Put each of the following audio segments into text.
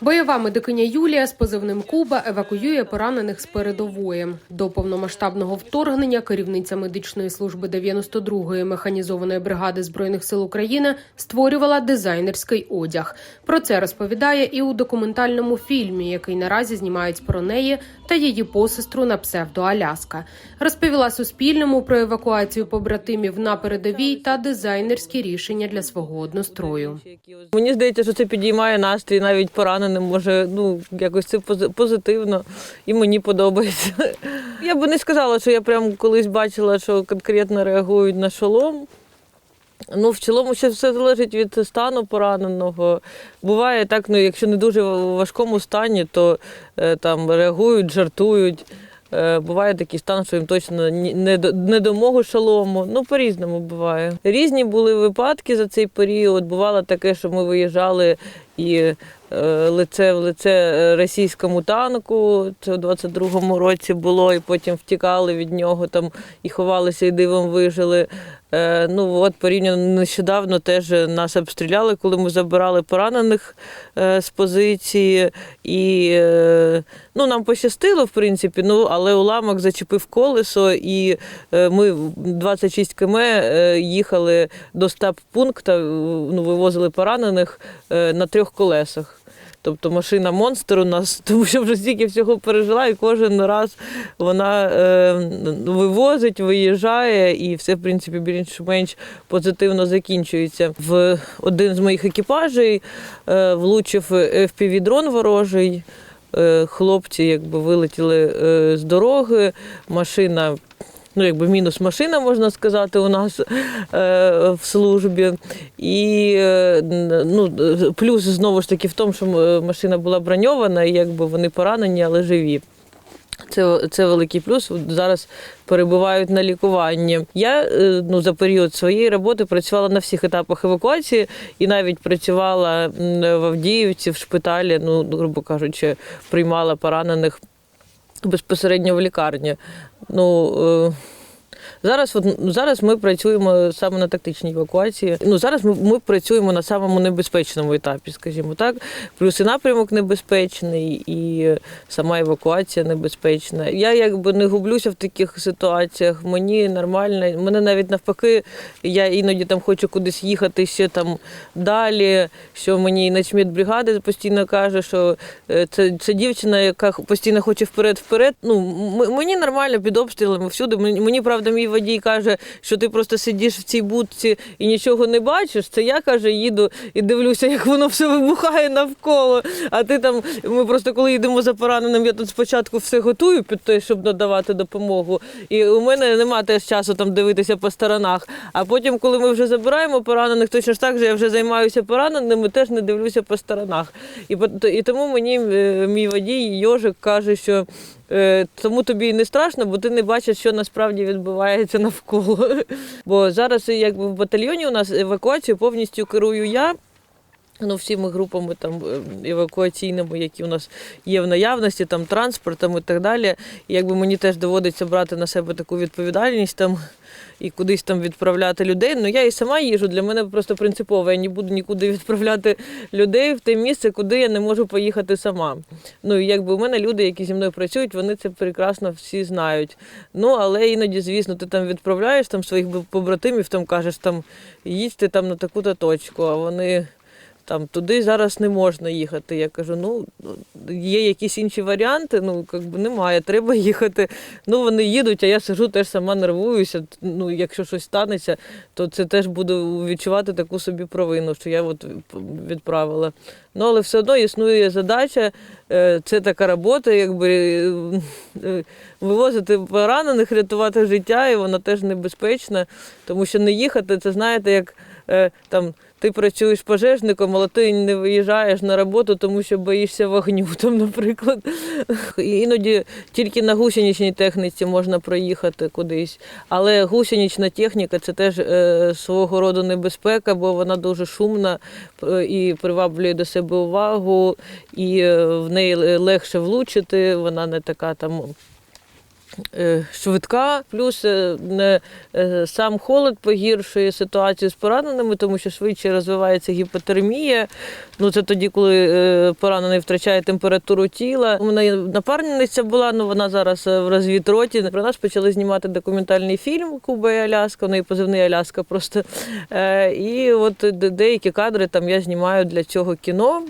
Бойова медикиня Юлія з позивним Куба евакуює поранених з передової. До повномасштабного вторгнення керівниця медичної служби 92-ї механізованої бригади збройних сил України створювала дизайнерський одяг. Про це розповідає і у документальному фільмі, який наразі знімають про неї та її посестру на псевдо Аляска. Розповіла Суспільному про евакуацію побратимів на передовій та дизайнерські рішення для свого однострою. Мені здається, що це підіймає настрій навіть пораненим. Може, ну якось це пози- позитивно і мені подобається. Я би не сказала, що я прям колись бачила, що конкретно реагують на шолом. Ну, в цілому ще все залежить від стану пораненого. Буває так, ну якщо не дуже важкому стані, то е, там реагують, жартують. Е, Буває такий стан, що їм точно не до, мого шолому. Ну, по-різному буває. Різні були випадки за цей період. Бувало таке, що ми виїжджали і лице в лице е, російському танку. Це у 22-му році було, і потім втікали від нього там і ховалися, і дивом вижили. Е, ну от порівняно нещодавно теж нас обстріляли, коли ми забирали поранених е, з позиції. І е, ну, нам пощастило, в принципі, ну, але уламок зачепив колесо, і е, ми 26 км е, їхали до стаб-пункту, ну, вивозили поранених е, на трьох колесах. Тобто машина монстр у нас, тому що вже стільки всього пережила, і кожен раз вона е, вивозить, виїжджає, і все, в принципі, більш-менш позитивно закінчується. В один з моїх екіпажей е, влучив FPV-дрон ворожий. Е, Хлопці якби вилетіли е, з дороги, машина. Ну, якби мінус машина, можна сказати, у нас е, в службі. І е, ну, плюс знову ж таки в тому, що машина була броньована, і якби вони поранені, але живі. Це, це великий плюс. Зараз перебувають на лікуванні. Я е, ну, за період своєї роботи працювала на всіх етапах евакуації і навіть працювала в Авдіївці, в шпиталі, ну, грубо кажучи, приймала поранених безпосередньо в лікарні. Ну, е, Зараз, от, зараз ми працюємо саме на тактичній евакуації. Ну, зараз ми, ми працюємо на самому небезпечному етапі, скажімо так. Плюс і напрямок небезпечний, і сама евакуація небезпечна. Я якби не гублюся в таких ситуаціях. Мені нормально. Мене навіть навпаки, я іноді там хочу кудись їхати ще там далі. Що мені начмет бригади постійно каже, що е, це, це дівчина, яка постійно хоче вперед-вперед. Ну, мені нормально під обстрілами всюди. Мені, мені правда, мій водій каже, що ти просто сидиш в цій будці і нічого не бачиш. Це я каже, їду і дивлюся, як воно все вибухає навколо. А ти там, ми просто коли йдемо за пораненим, я тут спочатку все готую під те, щоб надавати допомогу. І у мене немає теж часу там дивитися по сторонах. А потім, коли ми вже забираємо поранених, точно ж так же я вже займаюся пораненими, теж не дивлюся по сторонах. І, і тому мені е, мій водій Йожик каже, що Тому тобі не страшно, бо ти не бачиш, що насправді відбувається навколо. Бо зараз, якби в батальйоні у нас евакуацію повністю керую я. Ну, всіми групами там е, евакуаційними, які у нас є в наявності, там транспортом і так далі. І якби мені теж доводиться брати на себе таку відповідальність там і кудись там відправляти людей. Ну я і сама їжу. Для мене просто принципово. Я не буду нікуди відправляти людей в те місце, куди я не можу поїхати сама. Ну і якби у мене люди, які зі мною працюють, вони це прекрасно всі знають. Ну але іноді, звісно, ти там відправляєш там своїх побратимів, там кажеш, там їдьте там на таку-то точку, а вони. Там туди зараз не можна їхати. Я кажу, ну є якісь інші варіанти, ну якби немає, треба їхати. Ну вони їдуть, а я сижу, теж сама нервуюся. Ну, якщо щось станеться, то це теж буду відчувати таку собі провину, що я от відправила. Ну, але все одно існує задача, е, це така робота, якби е, вивозити поранених, рятувати життя, і вона теж небезпечна, тому що не їхати, це знаєте, як е, там. Ти працюєш пожежником, але ти не виїжджаєш на роботу, тому що боїшся вогню, там, наприклад. Іноді тільки на гусеничній техніці можна проїхати кудись. Але гусенична техніка це теж е, свого роду небезпека, бо вона дуже шумна е, і приваблює до себе увагу, і е, в неї легше влучити, вона не така там швидка, плюс е, е, сам холод погіршує ситуацію з пораненими, тому що швидше розвивається гіпотермія. Ну, це тоді, коли е, поранений втрачає температуру тіла. У мене напарниця була, ну вона зараз е, в розвідроті. Про нас почали знімати документальний фільм Куба і Аляска, у неї позивний Аляска просто. Е, і от деякі кадри там я знімаю для цього кіно.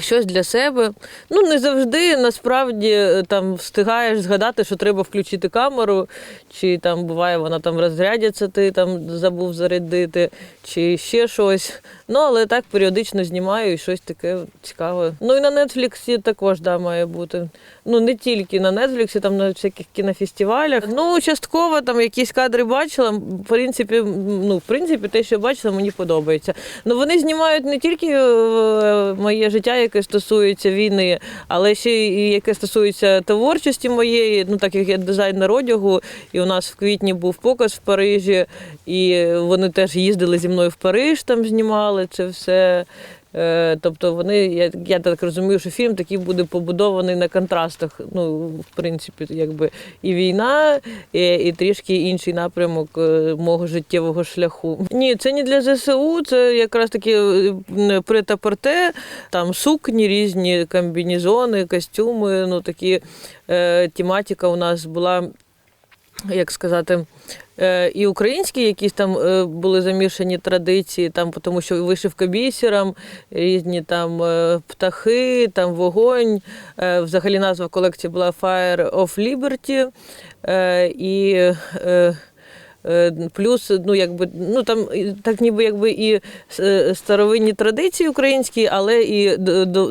Щось для себе. Ну, не завжди насправді е, там встигаєш згадати, що треба включити камеру, чи там буває, вона там розрядиться, ти там забув зарядити, чи ще щось. Ну, але так періодично знімаю і щось таке цікаве. Ну і на Нетфліксі також да, має бути. Ну, не тільки на Нетфліксі, там на всяких кінофестивалях. Ну, частково там якісь кадри бачила. В принципі, ну, в принципі, те, що бачила, мені подобається. Ну, вони знімають не тільки е, моє життя, яке стосується війни, але ще і яке стосується творчості моєї. Ну, так як я дизайнер одягу, і у нас в квітні був показ в Парижі, і вони теж їздили зі мною в Париж, там знімали це все. Е, Тобто вони, я, я так розумію, що фільм такий буде побудований на контрастах. Ну, в принципі, якби і війна, і, і трішки інший напрямок е, мого життєвого шляху. Ні, це не для ЗСУ, це якраз таки е, прет-а-порте, там сукні, різні комбінезони, костюми. Ну такі е, тематика у нас була, як сказати. Е, І українські якісь там е, були замішані традиції, там, тому що вишивка бісером, різні там е, птахи, там вогонь. Взагалі назва колекції була Fire of Liberty. І Плюс, ну якби ну там так, ніби якби і е, старовинні традиції українські, але і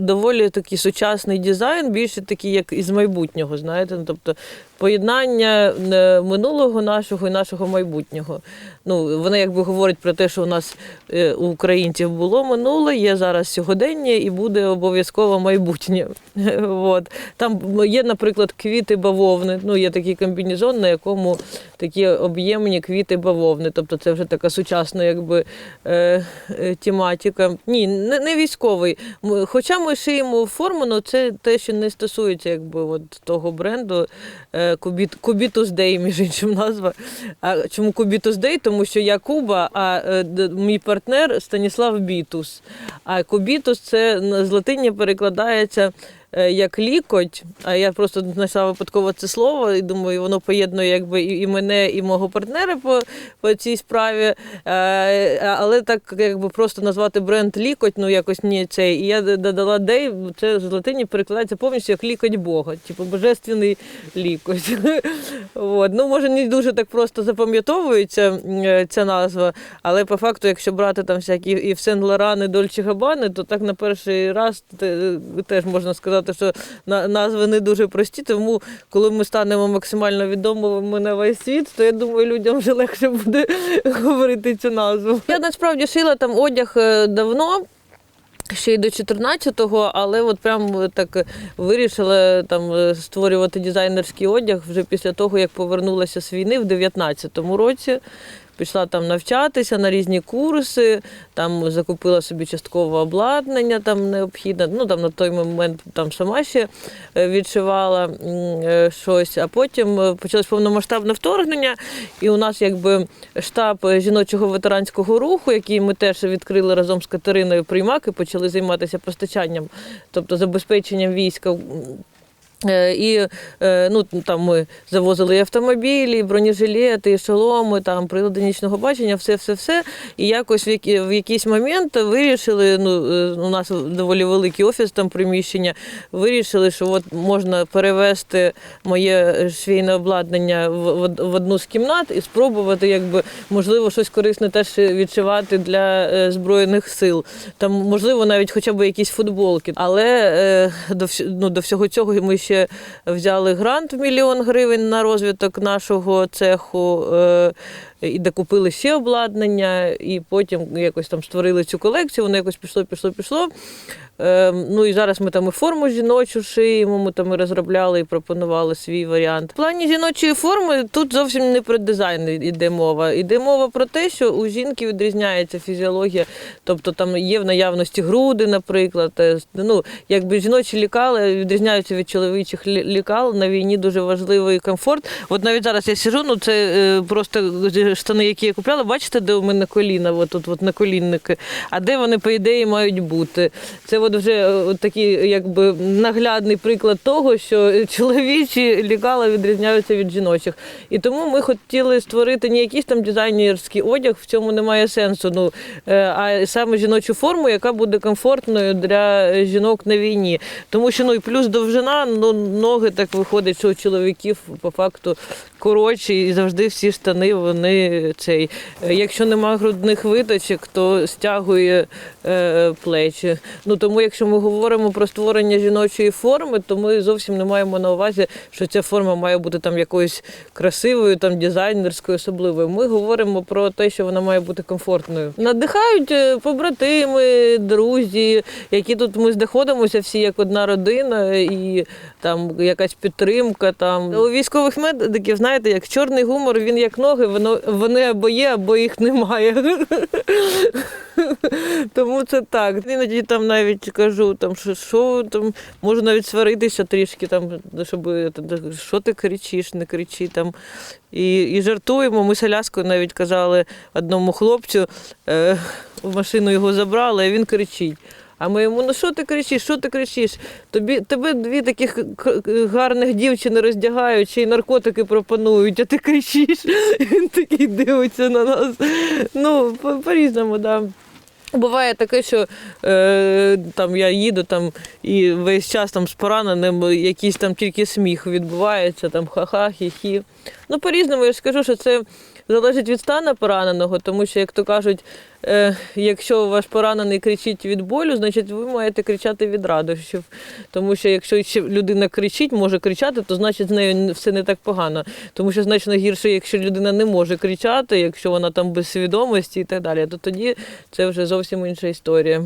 доволі такий сучасний дизайн, більше такий, як із майбутнього, знаєте. Ну, тобто поєднання е, минулого нашого і нашого майбутнього. Ну, вони якби говорять про те, що у нас е, у українців було минуле, є зараз сьогодення і буде обов'язково майбутнє. От. Там є, наприклад, квіти бавовни. Ну, є такий комбінезон, на якому такі об'ємні квіти бавовни. Тобто це вже така сучасна якби, е, е, тематика. Ні, не, не військовий. Хоча ми шиємо форму, але це те, що не стосується якби, от, того бренду. Е, Кубіт, Кубітус Дей, між іншим назва. А чому Кубітус Дей? Тому що я Куба, а е, мій партнер Станіслав Бітус. А Кубітус це з латині перекладається як лікоть, а я просто знайшла випадково це слово і думаю, воно поєднує якби і мене, і мого партнера по, по цій справі. Е, Але так якби просто назвати бренд лікоть, ну якось ні цей. І я додала дей, це з латині перекладається повністю як лікоть Бога, типу божественний лікоть. От. Ну, може, не дуже так просто запам'ятовується е, ця назва, але по факту, якщо брати там всякі і в Сен Лоран, і Дольче Габани, то так на перший раз теж можна сказати, що назви не дуже прості. Тому коли ми станемо максимально відомими на весь світ, то я думаю, людям вже легше буде говорити цю назву. Я насправді шила там одяг е, давно. Ще й до 14-го, але от прям так вирішила там е, створювати дизайнерський одяг вже після того, як повернулася з війни в 19-му році. Пішла там навчатися на різні курси, там закупила собі часткове обладнання там необхідне. Ну там на той момент там сама ще е, відшивала е, щось. А потім е, почалось повномасштабне вторгнення, і у нас якби штаб жіночого ветеранського руху, який ми теж відкрили разом з Катериною Приймак і почали займатися постачанням, тобто забезпеченням війська. Е, І е, ну, там ми завозили автомобілі, бронежилети, шоломи, там, прилади нічного бачення, все, все, все. І якось в, якийсь момент вирішили, ну, е, у нас доволі великий офіс, там приміщення, вирішили, що от можна перевести моє швейне обладнання в, в, одну з кімнат і спробувати, якби, можливо, щось корисне теж відшивати для Збройних сил. Там, можливо, навіть хоча б якісь футболки. Але ну, до всього цього ми ще взяли грант в мільйон гривень на розвиток нашого цеху. Е, і докупили ще обладнання, і потім якось там створили цю колекцію, воно якось пішло, пішло, пішло. Е, ну і зараз ми там і форму жіночу шиємо, ми там і розробляли і пропонували свій варіант. В плані жіночої форми тут зовсім не про дизайн йде мова. Йде мова про те, що у жінки відрізняється фізіологія, тобто там є в наявності груди, наприклад. Е, Ну, якби жіночі лікали відрізняються від чоловічих лікал. На війні дуже важливий комфорт. От навіть зараз я сижу, ну це е, просто штани, які я купляла. Бачите, де у мене коліна, от тут от наколінники. А де вони, по ідеї, мають бути? Це от вже е, от такий якби наглядний приклад того, що чоловічі лікала відрізняються від жіночих. І тому ми хотіли створити не якийсь там дизайнерський одяг, в цьому немає сенсу. Ну е, а саме жіночу форму, яка буде комфортною для жінок на війні. Тому що ну і плюс довжина, ну ноги так виходить, що у чоловіків по факту коротші, і завжди всі штани вони цей. е, Якщо нема грудних виточок, то стягує е, плечі. Ну тому, якщо ми говоримо про створення жіночої форми, то ми зовсім не маємо на увазі, що ця форма має бути там якоюсь красивою, там дизайнерською, особливою. Ми говоримо про те, що вона має бути комфортною. Надихають е, побратими, друзі, які тут ми знаходимося всі як одна родина, і там якась підтримка. Там у військових медиків, знаєте, як чорний гумор, він як ноги, воно вони або є, або їх немає. Тому це так. Іноді там навіть кажу, там що, що там можу навіть сваритися трішки, там, щоб що ти кричиш, не кричи там. І, і жартуємо. Ми з Аляскою навіть казали одному хлопцю, е, в машину його забрали, а він кричить. А ми йому, ну що ти кричиш, що ти кричиш? Тобі, тебе дві таких гарних дівчини роздягають, ще й наркотики пропонують, а ти кричиш. Він такий дивиться на нас. Ну, по- по-різному. Да. Буває таке, що е, там я їду там, і весь час там з пораненим якийсь там тільки сміх відбувається, там ха-ха, хі-хі. Ну, по-різному я ж скажу, що це залежить від стану пораненого, тому що, як то кажуть, е, якщо ваш поранений кричить від болю, значить ви маєте кричати від радощів. Тому що якщо людина кричить, може кричати, то значить з нею все не так погано. Тому що значно гірше, якщо людина не може кричати, якщо вона там без свідомості і так далі, то тоді це вже зовсім інша історія.